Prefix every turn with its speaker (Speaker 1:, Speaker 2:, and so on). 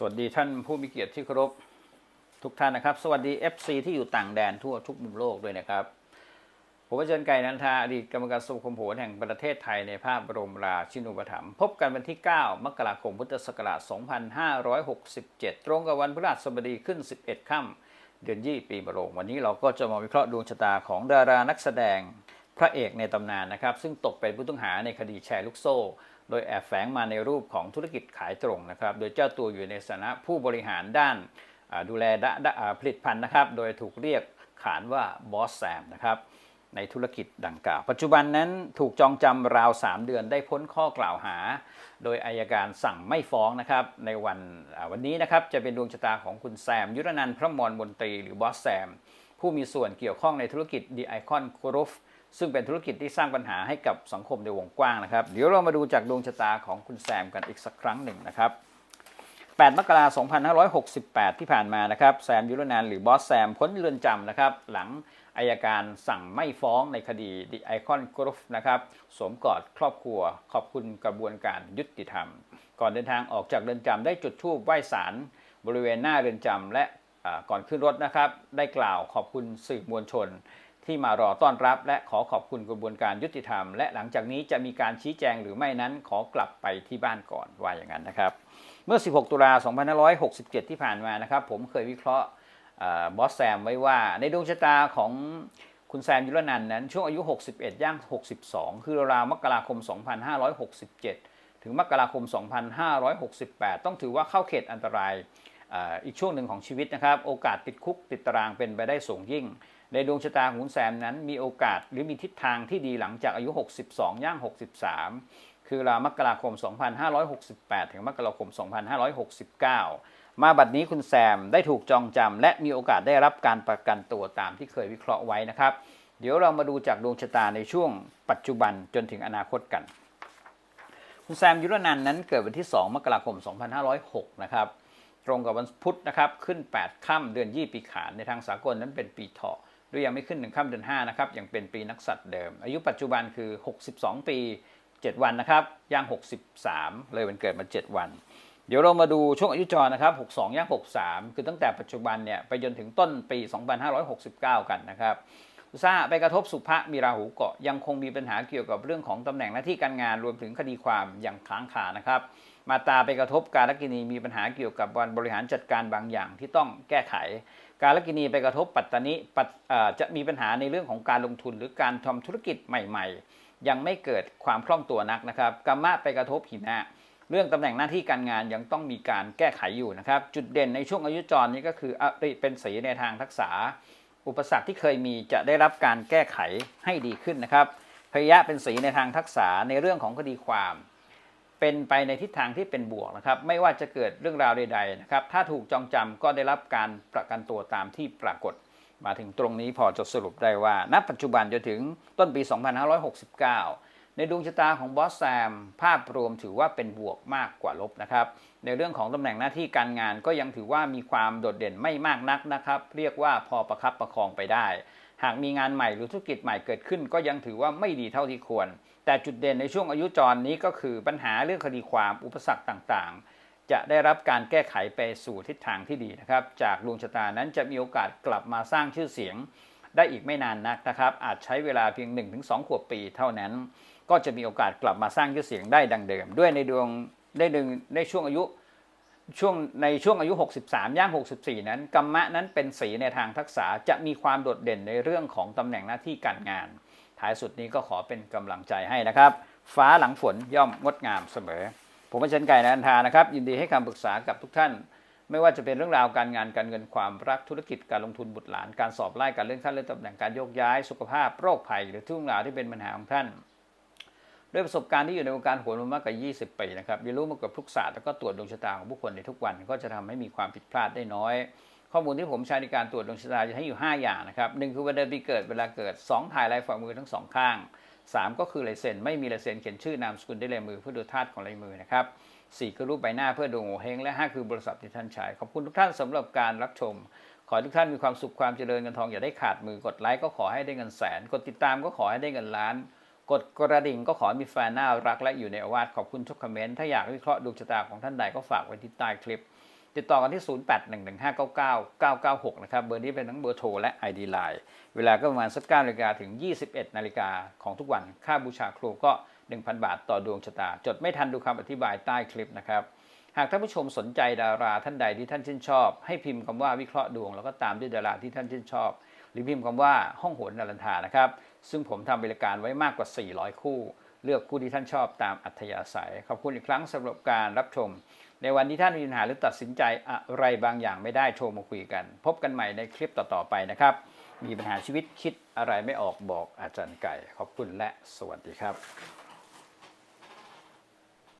Speaker 1: สวัสดีท่านผู้มีเกียรติที่เคารพทุกท่านนะครับ สวัสดี FC ที่อยู่ต่างแดนทั่วทุกมุมโลกด้วยนะครับ ผมอาจารย์ไก่นันทาอดีตกรรมการสมาคมโหรแห่งประเทศไทยในภาพบรมราชินูปถัมภ์พบกันวันที่ 9 มกราคมพุทธศักราช 2567 ตรงกับวันพฤหัสบดีขึ้น 11 ค่ำเดือนยี่ปีมะโรงวันนี้เราก็จะมาวิเคราะห์ดวงชะตาของดารานักแสดงพระเอกในตำนานนะครับ ซึ่งตกเป็นผู้ต้องหาในคดีแชร์ลูกโซ่ โดยแอบแฝงมาในรูปของธุรกิจขายตรงนะครับ โดยเจ้าตัวอยู่ในฐานะผู้บริหารด้านดูแลผลิตภัณฑ์นะครับ โดยถูกเรียกขานว่าบอสแซมนะครับในธุรกิจดังกล่าว ปัจจุบันนั้นถูกจองจำราว 3 เดือนได้พ้นข้อกล่าวหา โดยอายการสั่งไม่ฟ้องนะครับ ในวันวันนี้นะครับจะเป็นดวงชะตาของคุณแซม ยุรนันท์พระมรมนตรีหรือบอสแซม ผู้มีส่วนเกี่ยวข้องในธุรกิจ The Icon Group ซึ่งเป็นธุรกิจที่สร้างปัญหาให้กับสังคมในวงกว้างนะครับ เดี๋ยวเรามาดูจากดวงชะตาของคุณแซมกันอีกสักครั้งหนึ่งนะครับ 8 มกราคม 2568 ที่ผ่านมานะครับ แซมยุรนันหรือบอสแซมพ้นเรือนจำนะครับ หลังอายการสั่งไม่ฟ้องในคดี The Icon Group นะครับสวมกอดครอบครัว ขอบคุณกระบวนการยุติธรรม ก่อนเดินทางออกจากเรือนจำได้จุดธูปไหว้ศาลบริเวณหน้าเรือนจำและก่อนขึ้นรถนะครับ ได้กล่าวขอบคุณสื่อมวลชน ที่มารอต้อนรับและขอขอบคุณกระบวนการยุติธรรม และหลังจากนี้จะมีการชี้แจงหรือไม่นั้นขอกลับไปที่บ้านก่อนว่าอย่างนั้นนะครับ เมื่อ 16 ตุลา 2567 ที่ผ่านมานะครับ ผมเคยวิเคราะห์บอสแซมไว้ว่าในดวงชะตาของคุณแซมยุรนันนั้น ช่วงอายุ 61 ย่าง 62 คือราวมกราคม 2567 ถึงมกราคม 2568 ต้องถือว่าเข้าเขตอันตราย อีกช่วงหนึ่งของชีวิตนะครับ โอกาสติดคุกติดตารางเป็นไปได้สูงยิ่ง ในดวงชะตาของคุณแซมนั้นมีโอกาสหรือมีทิศทางที่ดีหลังจากอายุ 62 ย่าง 63 คือราวมกราคม 2568 ถึงมกราคม 2569 มาบัดนี้คุณแซมได้ถูกจองจำและมีโอกาสได้รับการประกันตัวตามที่เคยวิเคราะห์ไว้นะครับ เดี๋ยวเรามาดูจากดวงชะตาในช่วงปัจจุบันจนถึงอนาคตกัน คุณแซมยุรนันนั้นเกิดวันที่ 2 มกราคม 2506 นะครับ ตรงกับวันพุธนะครับ ขึ้น 8ค่ำเดือนยี่ปีขานในทางสากลนั้นเป็นปีเถาะหรือยังไม่ขึ้นหนึ่งค่ำเดือน5นะครับยังเป็นปีนักษัตริย์เดิม อายุปัจจุบันคือ 62 ปี 7 วันนะครับย่าง 63 เลยวันเกิดมา 7 วัน เดี๋ยวเรามาดูช่วงอายุจรนะครับ 62ย่าง63 คือตั้งแต่ปัจจุบันเนี่ยไปจนถึงต้นปี 2569 กันนะครับ อุตสาหะไปกระทบสุภะมีราหูเกาะยังคงมีปัญหาเกี่ยวกับเรื่องของตำแหน่งหน้าที่การงานรวมถึงคดีความอย่างค้างคานะครับมาตาไปกระทบการลกินีมีปัญหาเกี่ยวกับการบริหารจัดการบางอย่างที่ต้องแก้ไข การลกินีไปกระทบปัตตานิปัตจะมีปัญหาในเรื่องของการลงทุนหรือการทำธุรกิจใหม่ ๆ ยังไม่เกิดความคล่องตัวนักนะครับกรรมะไปกระทบหินะเรื่องตำแหน่งหน้าที่การงานยังต้องมีการแก้ไขอยู่นะครับ จุดเด่นในช่วงอายุจรนี้ก็คืออริเป็นสีในทางทักษะ อุปสรรคที่เคยมีจะได้รับการแก้ไขให้ดีขึ้นนะครับพยะเป็นสีในทางทักษะในเรื่องของคดีความ เป็นไปในทิศทางที่เป็นบวกนะครับไม่ว่าจะเกิดเรื่องราวใดๆนะครับถ้าถูกจองจำก็ได้รับการประกันตัวตามที่ปรากฏ มาถึงตรงนี้พอจะสรุปได้ว่า ณ ปัจจุบันจนถึงต้นปี 2569 ในดวงชะตาของบอสแซมภาพรวมถือว่าเป็นบวกมากกว่าลบนะครับ ในเรื่องของตำแหน่งหน้าที่การงานก็ยังถือว่ามีความโดดเด่นไม่มากนักนะครับ เรียกว่าพอประคับประคองไปได้ หากมีงานใหม่หรือธุรกิจใหม่เกิดขึ้น ก็ยังถือว่าไม่ดีเท่าที่ควร แต่จุดเด่นในช่วงอายุจรนี้ก็คือปัญหาเรื่องคดีความอุปสรรคต่างๆ จะได้รับการแก้ไขไปสู่ทิศทางที่ดีนะครับ จากดวงชะตานั้นจะมีโอกาสกลับมาสร้างชื่อเสียง ได้อีกไม่นานนักนะครับ อาจใช้เวลาเพียง 1-2 ขวบปีเท่านั้น ก็จะมีโอกาสกลับมาสร้างชื่อเสียงได้ดังเดิม ด้วยในดวงได้ดึงในช่วงอายุช่วงในช่วงอายุ 63 ย่าง 64 นั้นกรรมะนั้นเป็นสีในทางทักษะจะมีความโดดเด่นในเรื่องของตำแหน่งหน้าที่การงาน ท้ายสุดนี้ก็ขอเป็นกำลังใจให้นะครับ ฟ้าหลังฝนย่อมงดงามเสมอ ผมเป็นเชนไก่นันทานะครับ ยินดีให้คำปรึกษากับทุกท่าน ไม่ว่าจะเป็นเรื่องราวการงานการเงินความรักธุรกิจการลงทุนบุตรหลานการสอบไล่การเลื่อนขั้นเลื่อนตำแหน่งการโยกย้ายสุขภาพโรคภัยหรือทุกเรื่องราวที่เป็นปัญหาของท่านด้วยประสบการณ์ที่อยู่ในวงการโหรมามากกว่า 20 ปีนะครับเรียนรู้มากับทุกศาสตร์แล้วก็ตรวจดวงชะตาของผู้คนในทุกวัน ก็จะทำให้มีความผิดพลาดได้น้อย ข้อมูลที่ผมใช้ในการตรวจดวงชะตาจะให้อยู่ 5 อย่างนะครับหนึ่งคือวันเดือนปีเกิดเวลาเกิด 2 ถ่ายลายฝ่ามือทั้งสองข้าง 3 ก็คือลายเซ็นไม่มีลายเซ็นเขียนชื่อนามสกุลได้ลายมือเพื่อดูธาตุของลายมือนะครับ 4 คือรูปใบหน้าเพื่อดูโงเฮงและ 5 คือบริษัทที่ท่านใช้ขอบคุณทุกท่านสำหรับการรับชม ขอให้ทุกท่านมีความสุขความเจริญเงินทองอย่าได้ขาดมือกดไลค์ก็ขอให้ได้เงินแสน กดติดตามก็ขอให้ได้เงินล้าน กดกระดิ่งก็ขอให้มีแฟนน่ารักและอยู่ในอาวาสขอบคุณทุกคอมเมนต์ถ้าอยากวิเคราะห์ดวงชะตาของท่านใดก็ฝากไว้ที่ใต้คลิป ติดต่อกันที่ 0811599996 นะครับ เบอร์นี้เป็นทั้งเบอร์โทรและ ID Line เวลาก็ประมาณสัก9นาฬิกาถึง 21นาฬิกาของทุกวัน ค่าบูชาครูก็ 1,000 บาทต่อดวงชะตา จดไม่ทันดูคำอธิบายใต้คลิปนะครับ หากท่านผู้ชมสนใจดาราท่านใดที่ท่านชื่นชอบ ให้พิมพ์คำว่าวิเคราะห์ดวง แล้วก็ตามด้วยดาราที่ท่านชื่นชอบ หรือพิมพ์คำว่าห้องโหนนารันทานะครับ ซึ่งผมทำบริการไว้มากกว่า 400 คู่ เลือกคู่ที่ท่านชอบตามอัธยาศัย ขอบคุณอีกครั้งสำหรับการรับชม ในวันที่ท่านมีปัญหาหรือตัดสินใจอะไรบางอย่างไม่ได้โทรมาคุยกัน พบกันใหม่ในคลิปต่อๆไปนะครับ มีปัญหาชีวิตคิดอะไรไม่ออกบอกอาจารย์ไก่ ขอบคุณและสวัสดีครับ